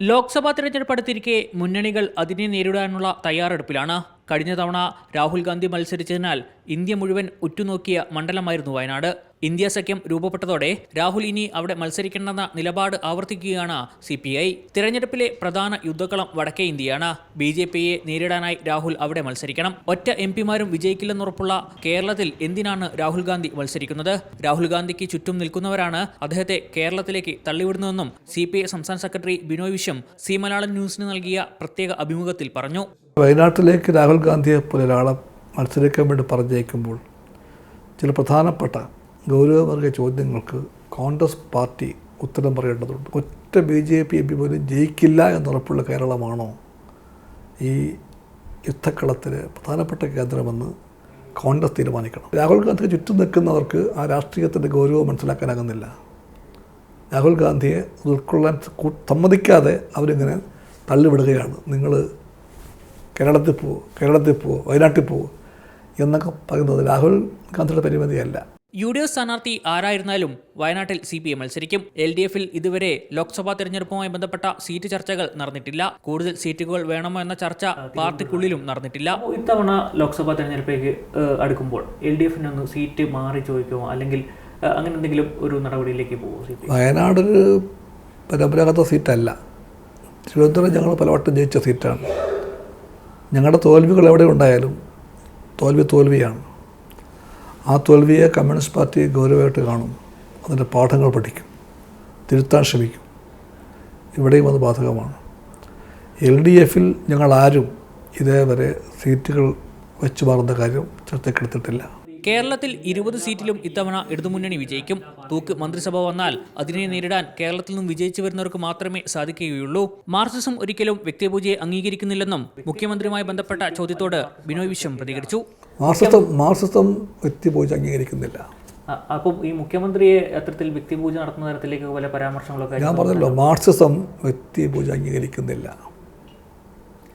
ലോക്സഭാ തിരഞ്ഞെടുപ്പ് അടുത്തിരിക്കെ മുന്നണികൾ അതിനെ നേരിടാനുള്ള തയ്യാറെടുപ്പിലാണ്. കഴിഞ്ഞ തവണ രാഹുൽ ഗാന്ധി മത്സരിച്ചതിനാൽ ഇന്ത്യ മുഴുവൻ ഉറ്റുനോക്കിയ മണ്ഡലമായിരുന്നു വയനാട്. ഇന്ത്യ സഖ്യം രൂപപ്പെട്ടതോടെ രാഹുൽ ഇനി അവിടെ മത്സരിക്കണമെന്ന നിലപാട് ആവർത്തിക്കുകയാണ് സി പി ഐ. തിരഞ്ഞെടുപ്പിലെ പ്രധാന യുദ്ധക്കളം വടക്കേ ഇന്ത്യയാണ്. ബി ജെ പിയെ നേരിടാനായി രാഹുൽ അവിടെ മത്സരിക്കണം. ഒറ്റ എം പിമാരും വിജയിക്കില്ലെന്നുറപ്പുള്ള കേരളത്തിൽ എന്തിനാണ് രാഹുൽ ഗാന്ധി മത്സരിക്കുന്നത്? രാഹുൽ ഗാന്ധിക്ക് ചുറ്റും നിൽക്കുന്നവരാണ് അദ്ദേഹത്തെ കേരളത്തിലേക്ക് തള്ളിവിടുന്നതെന്നും സി പി ഐ സംസ്ഥാന സെക്രട്ടറി ബിനോയ് വിശ്വം സി മലയാളം ന്യൂസിന് നൽകിയ പ്രത്യേക അഭിമുഖത്തിൽ പറഞ്ഞു. വയനാട്ടിലേക്ക് രാഹുൽ ഗാന്ധിയെ പോലെ ഒരാളെ മത്സരിക്കാൻ വേണ്ടി പറഞ്ഞേക്കുമ്പോൾ ചില പ്രധാനപ്പെട്ട ഗൗരവമേറിയ ചോദ്യങ്ങൾക്ക് കോൺഗ്രസ് പാർട്ടി ഉത്തരം പറയേണ്ടതുണ്ട്. ഒറ്റ B J P M P പോലും ജയിക്കില്ല എന്നുറപ്പുള്ള കേരളമാണോ ഈ യുദ്ധക്കളത്തിലെ പ്രധാനപ്പെട്ട കേന്ദ്രമെന്ന് കോൺഗ്രസ് തീരുമാനിക്കണം. രാഹുൽ ഗാന്ധിക്ക് ചുറ്റും നിൽക്കുന്നവർക്ക് ആ രാഷ്ട്രീയത്തിന്റെ ഗൗരവം മനസ്സിലാക്കാനാകുന്നില്ല. രാഹുൽ ഗാന്ധിയെ ഉൾക്കൊള്ളാൻ സമ്മതിക്കാതെ അവരിങ്ങനെ തള്ളിവിടുകയാണ്. നിങ്ങൾ കേരളത്തിൽ പോവോ കേരളത്തിൽ പോവോ വയനാട്ടിൽ പോവോ എന്നൊക്കെ പറയുന്നത് രാഹുൽ ഗാന്ധിയുടെ പരിമിതിയല്ല. യു ഡി എഫ് സ്ഥാനാർത്ഥി ആരായിരുന്നാലും വയനാട്ടിൽ സി പി എം മത്സരിക്കും. എൽ ഡി എഫിൽ ഇതുവരെ ലോക്സഭാ തെരഞ്ഞെടുപ്പുമായി ബന്ധപ്പെട്ട സീറ്റ് ചർച്ചകൾ നടന്നിട്ടില്ല. കൂടുതൽ സീറ്റുകൾ വേണമോ എന്ന ചർച്ച പാർട്ടിക്കുള്ളിലും നടന്നിട്ടില്ല. ഇത്തവണ ലോക്സഭാ തെരഞ്ഞെടുപ്പിലേക്ക് അടുക്കുമ്പോൾ എൽ ഡി എഫിന് ഒന്ന് സീറ്റ് മാറി ചോദിക്കുമോ അല്ലെങ്കിൽ അങ്ങനെ എന്തെങ്കിലും ഒരു നടപടിയിലേക്ക് പോകുമോ വയനാട് ഒരു പരമ്പരാഗത സീറ്റല്ല. തിരുവനന്തപുരം ഞങ്ങൾ പലവട്ടം ജയിച്ച സീറ്റാണ്. ഞങ്ങളുടെ തോൽവികൾ എവിടെ ഉണ്ടായാലും തോൽവി തോൽവിയാണ്. ആ തോൽവിയെ കമ്മ്യൂണിസ്റ്റ് പാർട്ടി ഗൗരവമായിട്ട് കാണും. അതിന്റെ പാഠങ്ങൾ പഠിക്കും. തിരുത്താൻ ശ്രമിക്കും. ഇവിടെയും അത് ബാധകമാണ്. എൽ ഡി എഫിൽ ഞങ്ങൾ ആരും ഇതേവരെ സീറ്റുകൾ വെച്ചു മാറുന്ന കാര്യം ചർച്ചയ്ക്കെടുത്തിട്ടില്ല. കേരളത്തിൽ ഇരുപത് സീറ്റിലും ഇത്തവണ ഇടതുമുന്നണി വിജയിക്കും. തൂക്ക് മന്ത്രിസഭ വന്നാൽ അതിനെ നേരിടാൻ കേരളത്തിൽ നിന്നും വിജയിച്ചു വരുന്നവർക്ക് മാത്രമേ സാധിക്കുകയുള്ളൂ. മാർക്സിസം ഒരിക്കലും വ്യക്തിപൂജയെ അംഗീകരിക്കുന്നില്ലെന്നും മുഖ്യമന്ത്രിയുമായി ബന്ധപ്പെട്ട ചോദ്യത്തോട് ബിനോയ് വിശ്വം പ്രതികരിച്ചു. മാർസിസം മാർസിസം വ്യക്തിപൂജ അംഗീകരിക്കുന്നില്ല. അപ്പോൾ ഈ മുഖ്യമന്ത്രിയെ അത്തരത്തിൽ വ്യക്തിപൂജ നടത്തുന്ന തരത്തിലേക്ക് പല പരാമർശങ്ങളൊക്കെ ഞാൻ പറഞ്ഞല്ലോ മാർക്സിസം വ്യക്തിപൂജ അംഗീകരിക്കുന്നില്ല.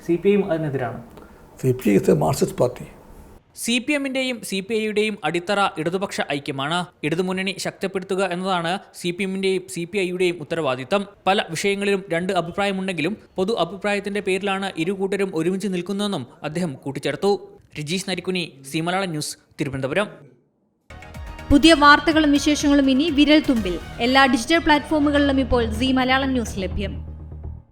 സി പി ഐയും അതിനെതിരാണ്. C P is a Marxist party C P എമ്മിന്റെയും C P ഐയുടെയും അടിത്തറ ഇടതുപക്ഷ ഐക്യമാണ്. ഇടതുമുന്നണി ശക്തിപ്പെടുത്തുക എന്നതാണ് സി പി എമ്മിന്റെയും സി പി ഐയുടെയും ഉത്തരവാദിത്തം. പല വിഷയങ്ങളിലും രണ്ട് അഭിപ്രായമുണ്ടെങ്കിലും പൊതു അഭിപ്രായത്തിന്റെ പേരിലാണ് ഇരു കൂട്ടരും ഒരുമിച്ച് നിൽക്കുന്നതെന്നും അദ്ദേഹം കൂട്ടിച്ചേർത്തു. Rajeesh Narikkuni C news Thiruvananthapuram. പുതിയ വാർത്തകളും വിശേഷങ്ങളും ഇനി വിരൽ തുമ്പിൽ എല്ലാ ഡിജിറ്റൽ പ്ലാറ്റ്ഫോമുകളിലും ഇപ്പോൾ സി മലയാളം ന്യൂസ് ലഭ്യം.